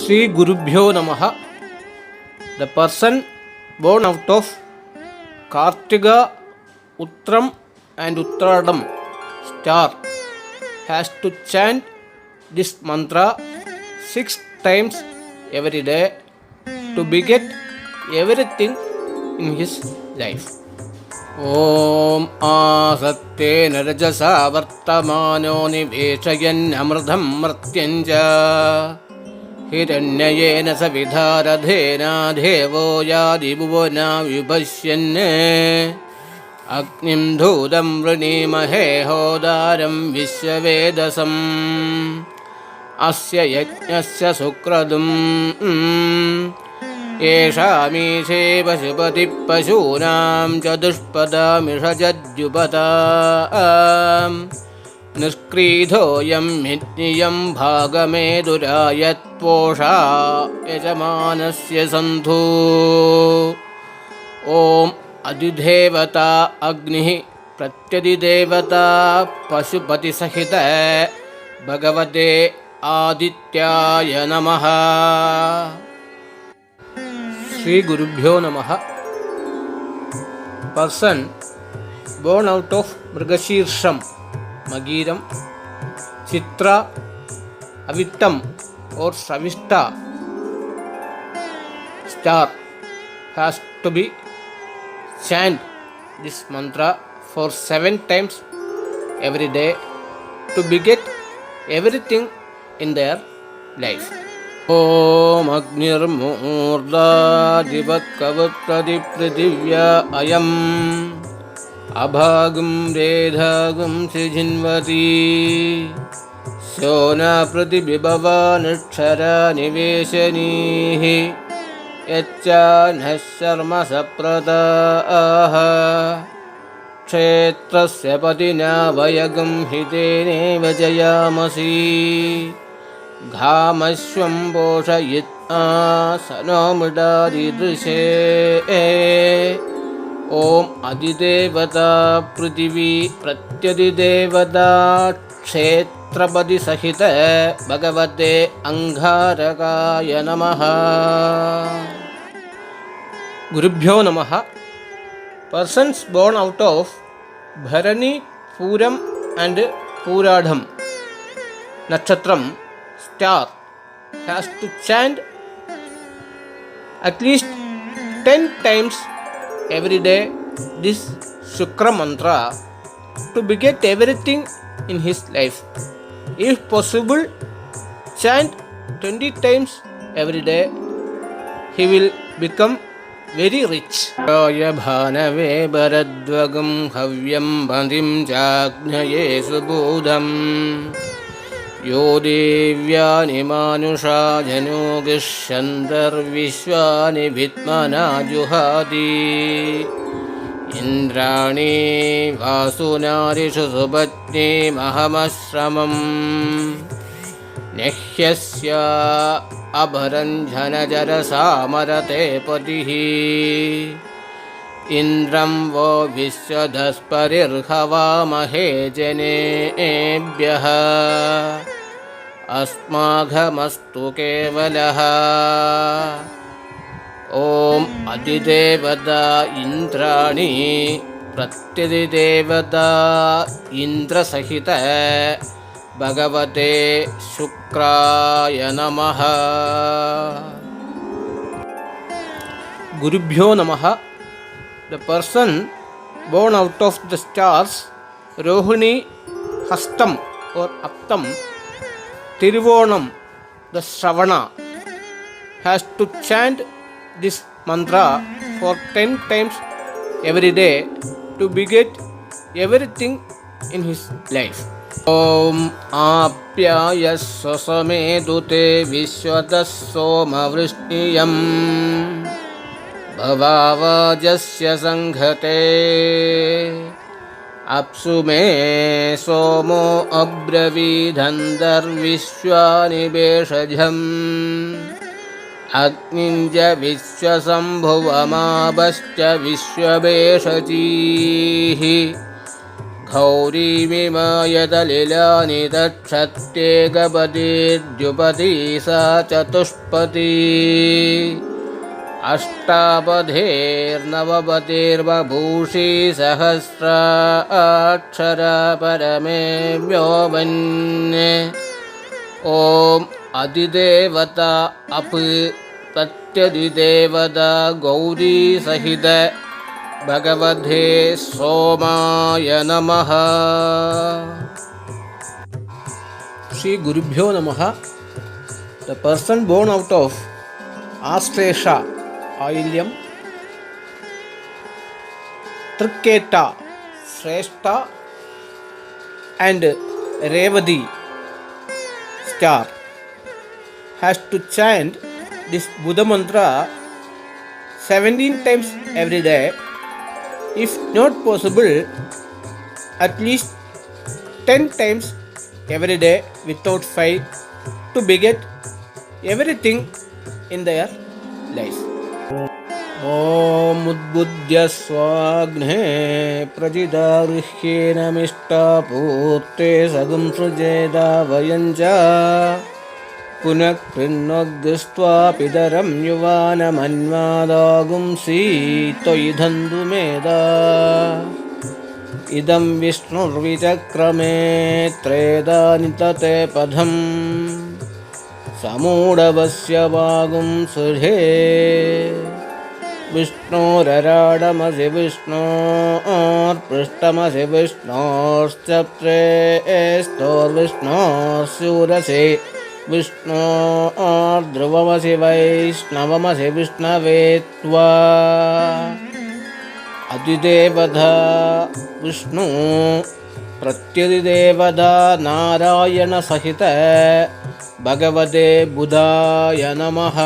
Sri Gurubhyo Namaha. The person born out of Kartiga, Uttram and Uttradam star has to chant this mantra six times every day to beget everything in his life. ॐ आसत्तेन रजसा वर्तमानो निवेशयन्नमृतं मर्त्यञ्च हिरण्ययेन सविधारधेनाधेवो यादिभुवना विपश्यन् अग्निं धूतं वृणीमहे होदारं विश्ववेदसम्। अस्य यज्ञस्य सुक्रदुम्। येषामीशे पशुपतिः पशूनां चतुष्पदामिषजद्युपता निष्क्रीधोऽयं हिज्ञियं भागमेदुरायत्पोषा यजमानस्य सन्धु। ॐ अधिदेवता अग्निः प्रत्यधिदेवता पशुपतिसहित भगवते आदित्याय नमः। Gurubhyo Namaha. Person born out of Mrgashirsham, मगीरम, चित्र अविटम और सविष्टा। Star has to be chant this mantra for seven times every day to be get everything in their life Om अग्निर्मूर्धा जीवत्कवृत्तदि पृथिव्या अयम् अभागं रेधागं सृजिन्वती। शोना प्रतिबिभवानक्षरा निवेशनीः। यच्च नः शर्म सप्रदाः। क्षेत्रस्य पतिना वयगं हितेनेव जयामसि। घामश्वं पोषयित्वा स नो मृडादिदृशे ओम अधिदेवता पृथिवी प्रत्यधिदेवता क्षेत्रपति सहित भगवते अंगारकाय नमः। गुरुभ्यो नमः। पर्सन्स बोर्न आउट ऑफ़ भरणी, Pooram and Pooradam nakshatra star has to chant at least ten times every day this Shukra mantra to beget everything in his life. If possible, chant 20 times every day. He will become very rich. भानवे भरद्वगं हव्यं पतिं चाज्ञये सुबोधम् यो देव्यानि मानुषा जनोगिष्यन्तर्विश्वानि विद्मना जुहाति इन्द्राणि वासुनारिषु सुपत्नीमहमश्रमम् नह्यस्य अभरञ्जनजरसामरते पतिः इन्द्रं वो विश्वधस्परिर्हवामहे जनेभ्यः। अस्माघमस्तु केवलः। ॐ अधिदेवता इन्द्राणि प्रत्यधिदेवता इन्द्रसहित भगवते शुक्राय नमः। गुरुभ्यो नमः the person born out of the stars Rohini, Hastam or Aptam, Tiruvonam, the Shravana, has to chant this mantra for 10 times every day to beget everything in his life. ॐ आप्यायस्व समेतु ते विश्वतः सोमवृष्टियम् अवावाजस्य सङ्घते। अप्सु मे सोमो अब्रवीधन्धर्विश्वानिवेषजम् अग्निं च विश्वशम्भुवमापश्च विश्ववेषती तच्छत्ये गपतिर्द्युपती सा चतुष्पती अष्टापधेर्नवपतिर्बभूषी सहस्राक्षरा परमे व्योमन् ॐ अधिदेवता अप् प्रत्यधिदेवता गौरीसहित भगवते सोमाय नमः। Sri Gurubhyo Namaha. The person born out of Astrasha, Ailiam, Triketa, Shrestha, and Revadi star has to chant this Buddha mantra 17 times every day. If not possible, at least 10 times every day without fail to beget everything in their life. मुद्बुद्ध्यस्वाग्ने स्वाग्ने प्रजिदारुह्येनमिष्टापूर्ते मिष्टा पूर्ते सगुंसृजेदा वयं च पुनः कृन्वगृष्ट्वापिदरं युवानमन्वादागुंसी त्वयि त्वयिधन्धुमेधा इदं विष्णुर्विचक्रमे त्रेदानि तते पदम्। समूढवस्य वागुं सुहे विष्णोरराडमसि विष्णोर्पृष्ठमसि विष्णोश्चत्रेस्तोर्विष्णोस्यूरसि विष्णोर्ध्रुवमसि वैष्णवमसि विष्णवे त्वा। अतिदेवधा विष्णु। प्रत्यतिदेवधा नारायण सहित भगवते बुधाय नमः।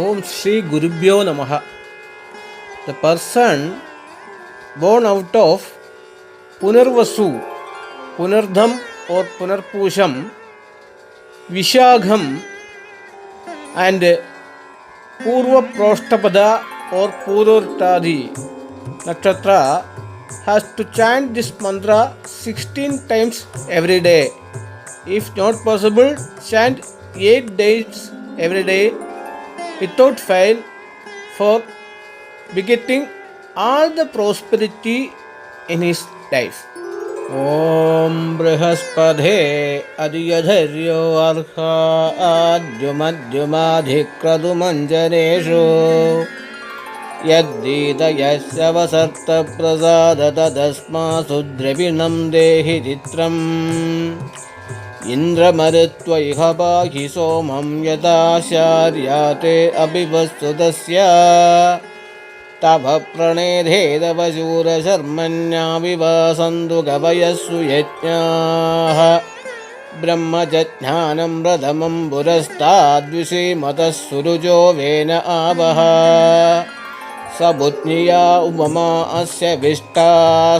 ओम श्री गुरुभ्यो नमः। The person born out of Punarvasu, Punartham और पुनर्पूषम Vishakham and Purva Proshtapada or Pururtadi Nakshatra has to chant this mantra 16 times every day. If not possible, chant 8 days every day without fail for begetting all the prosperity in his life. Om बृहस्पधे अद्यधैर्यो अर्ह आद्युमद्युमाधिक्रतुमञ्जरेषु यद्धीत देहि चित्रम्। इन्द्रमरुत्वैह पाहि सोमं यदा शार्या अपि वस्तुतस्य तव प्रणेधेदव शूरशर्मण्याविवासन्तु गवयस्सु यज्ञाः ब्रह्मजज्ञानं प्रथमं पुरस्ताद्विषीमतः सुरुजो वेन आवह स बुद्ध्या उपमा अस्य विष्टा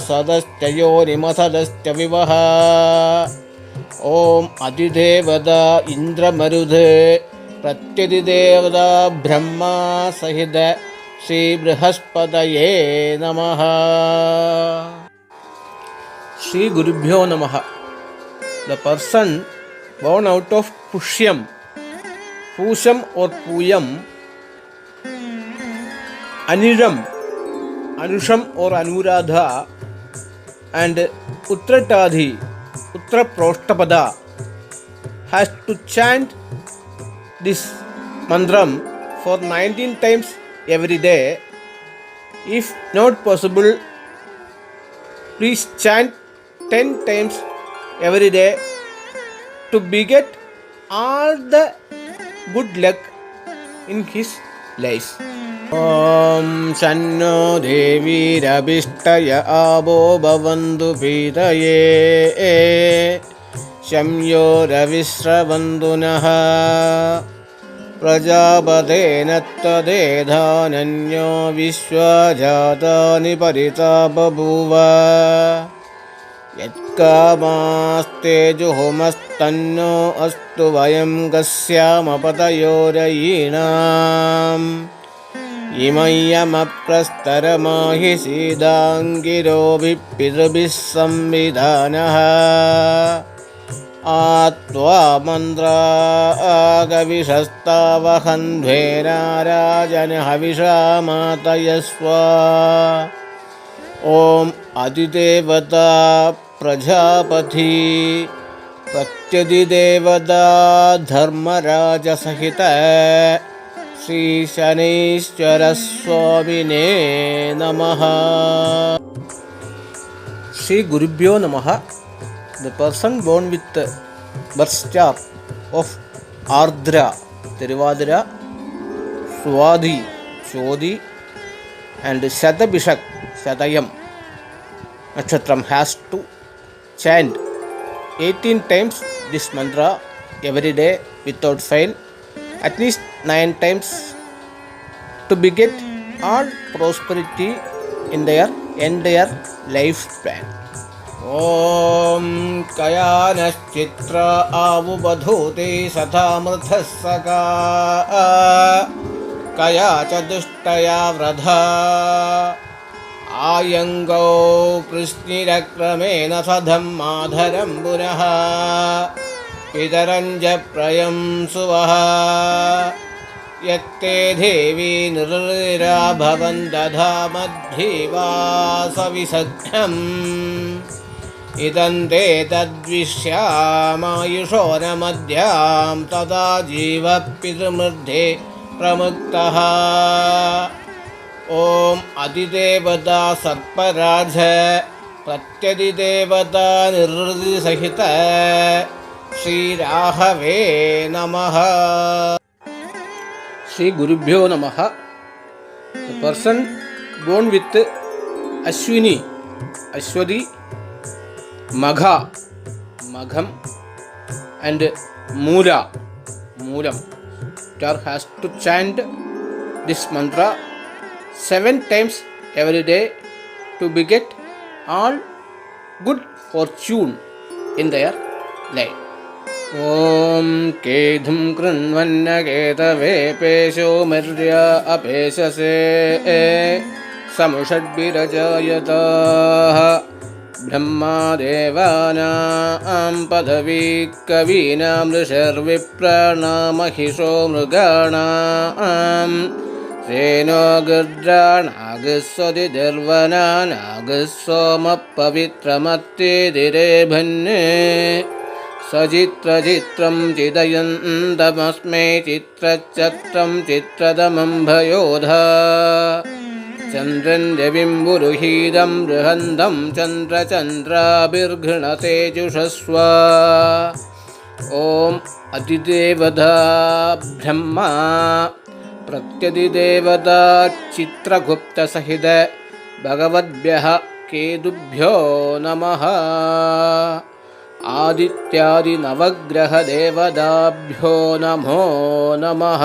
सदश्च योनिमसदश्च विवह ॐ अधिदेवता इन्द्रमरुधे प्रत्यधिदेवता ब्रह्मा सहित శ్రీబృహస్పతయే నమ శ్రీ గురుభ్యో నమ the person born out of Pushyam పూషం or Pooyam అనిరం అనుషం or Anuradha and Uthrattathi Uttaraproshtapada has to chant this mantra for 19 times every day. If not possible, please chant 10 times every day to beget all the good luck in his life. ॐ शन्नो देवीरभिष्टय आवो भवन्तु पीतये शम्यो रविस्रवन्तु नः प्रजापतेन त्वदेधानन्यो विश्वजातानि परिता बभूव यत्कामास्तेजुहुमस्तन्नो अस्तु वयं कस्यामपतयोरयीणाम् इमय्यमप्रस्तरमाहि सीदाङ्गिरोभिः पितृभिः संविधानः। आत्वा मन्त्रा आगविषस्तावहन्ध्वेनाराजन हविषा मातयस्व। ॐ अधिदेवता प्रजापति प्रत्यधिदेवता धर्मराजसहित श्रीशनैश्वरस्वामिने नमः। श्रीगुरुभ्यो नमः। The person born with the birth star of Ardra, Tiruvadira, Swadhi, Shodhi, and Shatabishak, Shatayam Nakshatram has to chant 18 times this mantra every day without fail, at least 9 times to beget all prosperity in their entire lifespan. ॐ कयानश्चित्र आवुबधूते सथामृथः सका कया च दुष्टया व्रधा आयङ्गौ कृष्णिरक्रमेण सधं माधरं पुनः। पितरं च प्रयं सुवः। यत्ते देवी निर्निरा भवन् दधामद्भिवासविसघ्नम् इदं ते तद्विश्यामायुषो न मध्यां तदा जीवपितृमध्ये प्रमुक्तः। ॐ अधिदेवता सर्पराज प्रत्यधिदेवता निर्हृदिसहित श्रीराहवे नमः। श्रीगुरुभ्यो नमः। Person born with Ashwini, Ashwadi, Magha, Magham, and Mula, Moolam. Star has to chant this mantra seven times every day to beget all good fortune in their life. ॐ केधुं कृण्वन्नकेतवेपेशो मर्य अपेशसे समुषड्भिरजायताः ब्रह्मादेवानां पदवी कवीनां ऋषर्विप्राणामहिषो मृगाणाम् सेनो गृद्राणागस्वदिर्वना नागस्वमपवित्रमत्तेदिरे भन्ने सचित्रचित्रं चिदयन्तमस्मै चित्रचत्रं चित्रदमं भयोधा चन्द्रं रविम्बुरुहीदं बृहन्दं चन्द्रचन्द्राभिर्घृणतेजुषस्व। ॐ अतिदेवता ब्रह्मा प्रत्यधिदेवता चित्रगुप्तसहित भगवद्भ्यः केतुभ्यो नमः। आदित्यादिनवग्रहदेवताभ्यो नमो नमः